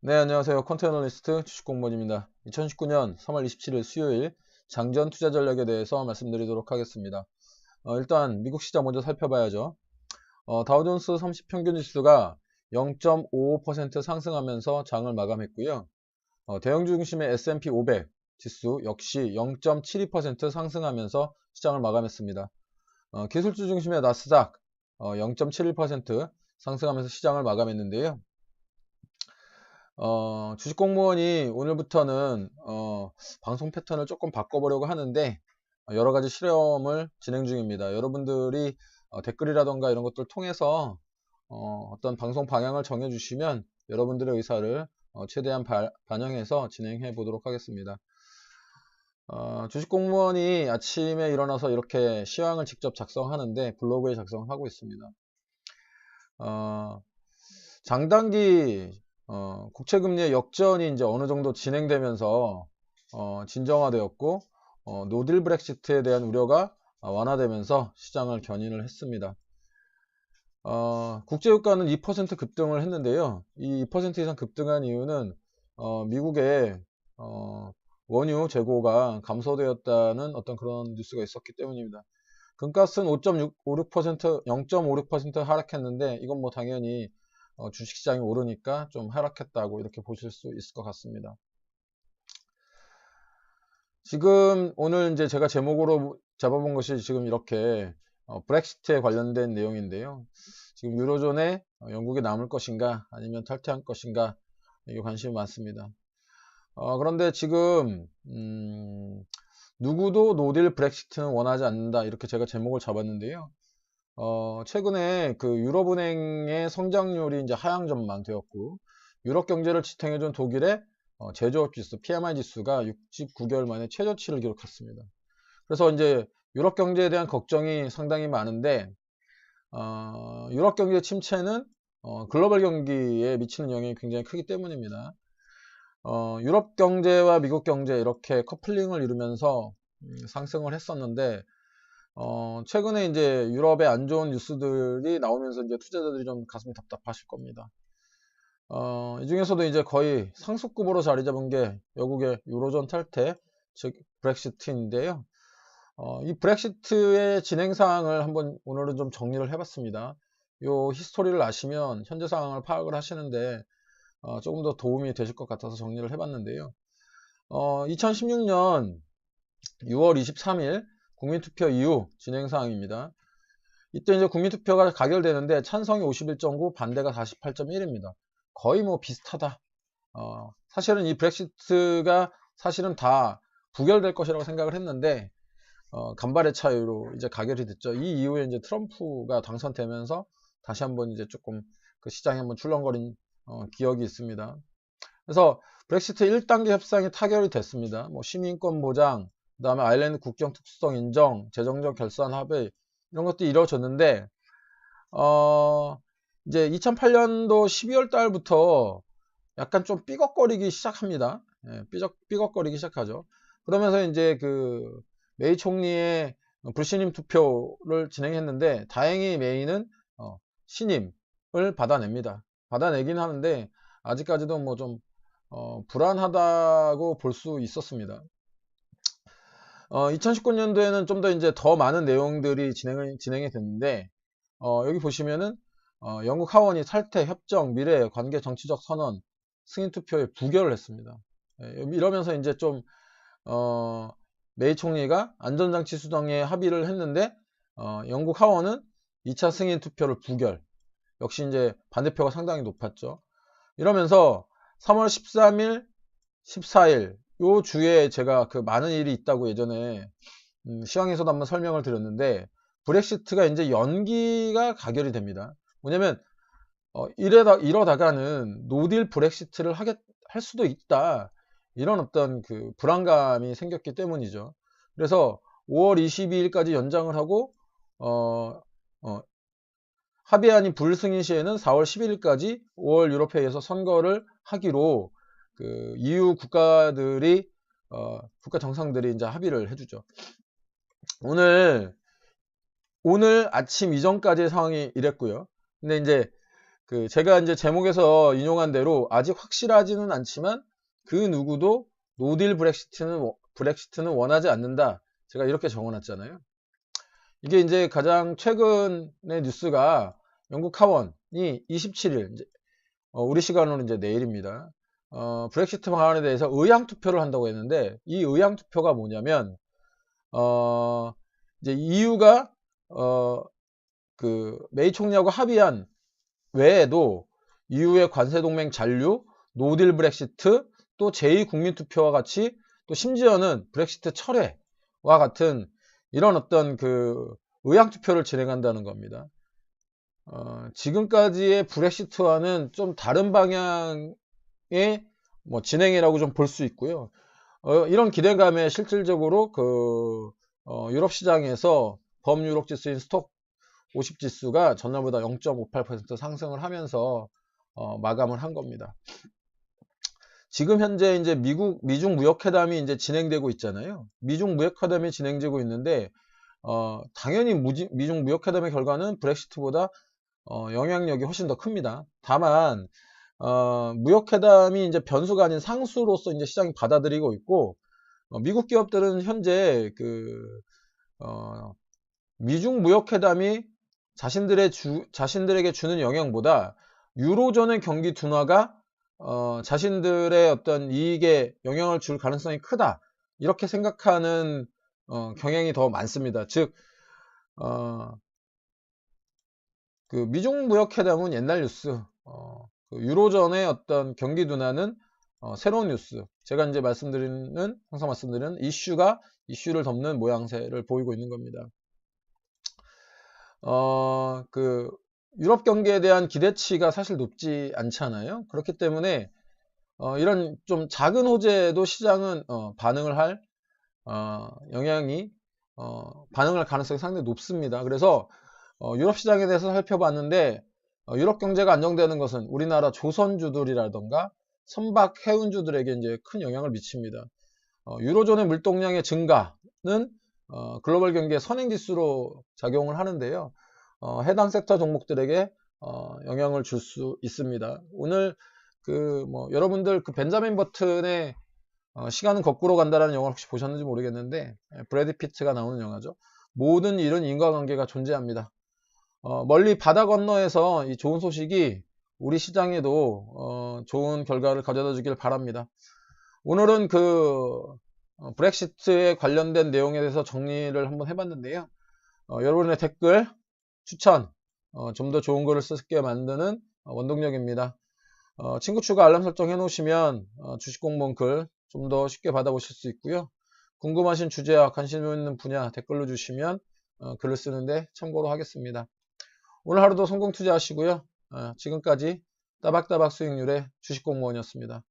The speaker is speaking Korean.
네, 안녕하세요. 컨테너리스트 주식공무원입니다. 2019년 3월 27일 수요일 장전 투자 전략에 대해서 말씀드리도록 하겠습니다. 어, 일단 미국 시장 먼저 살펴봐야죠. 어, 다우존스 30 평균 지수가 0.55% 상승하면서 장을 마감했고요. 어, 대형 중심의 S&P 500 지수 역시 0.72% 상승하면서 시장을 마감했습니다. 어, 기술주 중심의 나스닥 0.71% 어, 상승하면서 시장을 마감했는데요. 어, 주식 공무원이 오늘부터는 어, 방송 패턴을 조금 바꿔보려고 하는데 어, 여러 가지 실험을 진행 중입니다. 여러분들이 어, 댓글이라던가 이런 것들 통해서 어, 떤 방송 방향을 정해주시면 여러분들의 의사를 어, 최대한 바, 반영해서 진행해 보도록 하겠습니다. 어, 주식 공무원이 아침에 일어나서 이렇게 시황을 직접 작성하는데 블로그에 작성하고 있습니다. 어, 장단기 어, 국채금리의 역전이 이제 어느 정도 진행되면서 어, 진정화되었고 어, 노딜 브렉시트에 대한 우려가 완화되면서 시장을 견인을 했습니다. 어, 국제유가는 2% 급등을 했는데요. 이 2% 이상 급등한 이유는 어, 미국의 어, 원유 재고가 감소되었다는 어떤 그런 뉴스가 있었기 때문입니다. 금가스는 5.56% 0.56% 하락했는데 이건 뭐 당연히 어, 주식시장이 오르니까 좀 하락했다고 이렇게 보실 수 있을 것 같습니다. 지금 오늘 이제 제가 제목으로 잡아본 것이 지금 이렇게 어, 브렉시트에 관련된 내용인데요. 지금 유로존에 어, 영국이 남을 것인가 아니면 탈퇴할 것인가 이게 관심이 많습니다. 어, 그런데 지금 음, 누구도 노딜 브렉시트는 원하지 않는다 이렇게 제가 제목을 잡았는데요. 어, 최근에 그 유럽은행의 성장률이 이제 하향 전망되었고, 유럽 경제를 지탱해준 독일의 어, 제조업 지수, PMI 지수가 69개월 만에 최저치를 기록했습니다. 그래서 이제 유럽 경제에 대한 걱정이 상당히 많은데, 어, 유럽 경제 침체는 어, 글로벌 경기에 미치는 영향이 굉장히 크기 때문입니다. 어, 유럽 경제와 미국 경제 이렇게 커플링을 이루면서 음, 상승을 했었는데, 어, 최근에 이제 유럽의 안 좋은 뉴스들이 나오면서 이제 투자자들이 좀 가슴이 답답하실 겁니다. 어, 이 중에서도 이제 거의 상수급으로 자리 잡은 게 영국의 유로존 탈퇴, 즉 브렉시트인데요. 어, 이 브렉시트의 진행 사항을 한번 오늘은 좀 정리를 해봤습니다. 요 히스토리를 아시면 현재 상황을 파악을 하시는데 어, 조금 더 도움이 되실 것 같아서 정리를 해봤는데요. 어, 2016년 6월 23일 국민투표 이후 진행사항입니다. 이때 이제 국민투표가 가결되는데 찬성이 51.9, 반대가 48.1입니다. 거의 뭐 비슷하다. 어, 사실은 이 브렉시트가 사실은 다 부결될 것이라고 생각을 했는데 어, 간발의 차이로 이제 가결이 됐죠. 이 이후에 이제 트럼프가 당선되면서 다시 한번 이제 조금 그 시장에 한번 출렁거린 어, 기억이 있습니다. 그래서 브렉시트 1단계 협상이 타결이 됐습니다. 뭐 시민권 보장, 그 다음에 아일랜드 국경 특수성 인정, 재정적 결산 합의 이런 것들이 이루어졌는데 어 이제 2008년도 12월 달부터 약간 좀 삐걱거리기 시작합니다. 예, 삐걱, 삐걱거리기 시작하죠. 그러면서 이제 그 메이 총리의 불신임 투표를 진행했는데 다행히 메이는 어, 신임을 받아냅니다. 받아내긴 하는데 아직까지도 뭐좀 어, 불안하다고 볼 수 있었습니다. 어, 2019년도에는 좀 더 이제 더 많은 내용들이 진행이, 진행이 됐는데, 어, 여기 보시면은, 어, 영국 하원이 탈퇴, 협정, 미래, 관계 정치적 선언, 승인 투표에 부결을 했습니다. 예, 이러면서 이제 좀, 어, 메이 총리가 안전장치 수정에 합의를 했는데, 어, 영국 하원은 2차 승인 투표를 부결. 역시 이제 반대표가 상당히 높았죠. 이러면서 3월 13일, 14일, 요 주에 제가 그 많은 일이 있다고 예전에 음, 시황에서도 한번 설명을 드렸는데 브렉시트가 이제 연기가 가결이 됩니다. 뭐냐면 어, 이러다 이러다가는 노딜 브렉시트를 하겠 할 수도 있다 이런 어떤 그 불안감이 생겼기 때문이죠. 그래서 5월 22일까지 연장을 하고 어, 어, 합의안이 불승인 시에는 4월 11일까지 5월 유럽회의에서 선거를 하기로 그 EU 국가들이 어, 국가 정상들이 이제 합의를 해주죠. 오늘 오늘 아침 이전까지의 상황이 이랬고요. 근데 이제 그 제가 이제 제목에서 인용한 대로 아직 확실하지는 않지만 그 누구도 노딜 브렉시트는 브렉시트는 원하지 않는다. 제가 이렇게 적어놨잖아요. 이게 이제 가장 최근의 뉴스가 영국 하원이 27일 이제 어, 우리 시간으로 이제 내일입니다. 어, 브렉시트 방안에 대해서 의향 투표를 한다고 했는데 이 의향 투표가 뭐냐면 어, 이제 EU가 어, 그 메이 총리하고 합의한 외에도 EU의 관세 동맹 잔류, 노딜 브렉시트, 또 제2 국민 투표와 같이 또 심지어는 브렉시트 철회와 같은 이런 어떤 그 의향 투표를 진행한다는 겁니다. 어, 지금까지의 브렉시트와는 좀 다른 방향의 뭐 진행이라고 좀 볼 수 있고요. 어, 이런 기대감에 실질적으로 그 어, 유럽 시장에서 범유럽 지수인 스톡 50 지수가 전날보다 0.58% 상승을 하면서 어, 마감을 한 겁니다. 지금 현재 이제 미국 미중 무역 회담이 이제 진행되고 있잖아요. 미중 무역 회담이 진행되고 있는데 어, 당연히 무지, 미중 무역 회담의 결과는 브렉시트보다 어, 영향력이 훨씬 더 큽니다. 다만 어, 무역 회담이 이제 변수가 아닌 상수로서 이제 시장이 받아들이고 있고 어, 미국 기업들은 현재 그 어, 미중 무역 회담이 자신들의 주, 자신들에게 주는 영향보다 유로존의 경기 둔화가 어, 자신들의 어떤 이익에 영향을 줄 가능성이 크다. 이렇게 생각하는 어, 경향이 더 많습니다. 즉, 어, 그 미중 무역 회담은 옛날 뉴스, 어, 그 유로존의 어떤 경기 둔화는 어, 새로운 뉴스. 제가 이제 말씀드리는 항상 말씀드리는 이슈가 이슈를 덮는 모양새를 보이고 있는 겁니다. 어, 그 유럽 경기에 대한 기대치가 사실 높지 않잖아요. 그렇기 때문에 어, 이런 좀 작은 호재도 시장은 어, 반응을 할 어, 영향이 어, 반응할 가능성이 상당히 높습니다. 그래서 어, 유럽 시장에 대해서 살펴봤는데 유럽 경제가 안정되는 것은 우리나라 조선주들이라던가 선박 해운주들에게 이제 큰 영향을 미칩니다. 유로존의 물동량의 증가는 글로벌 경기의 선행지수로 작용을 하는데요. 어, 해당 섹터 종목들에게 어, 영향을 줄 수 있습니다. 오늘 그 뭐 여러분들 그 벤자민 버튼의 어, 시간은 거꾸로 간다라는 영화 혹시 보셨는지 모르겠는데 예, 브래드 피트가 나오는 영화죠. 모든 일은 인과관계가 존재합니다. 어, 멀리 바다 건너에서 이 좋은 소식이 우리 시장에도 어, 좋은 결과를 가져다 주길 바랍니다. 오늘은 그 어, 브렉시트에 관련된 내용에 대해서 정리를 한번 해봤는데요. 어, 여러분의 댓글 추천, 어, 좀더 좋은 글을 쓰게 만드는 어, 원동력입니다. 어, 친구 추가 알람 설정 해놓으시면 어, 주식 공무원 글 좀 더 쉽게 받아보실 수 있고요. 궁금하신 주제와 관심 있는 분야 댓글로 주시면 어, 글을 쓰는데 참고로 하겠습니다. 오늘 하루도 성공 투자하시고요. 어, 지금까지 따박따박 수익률의 주식 공무원이었습니다.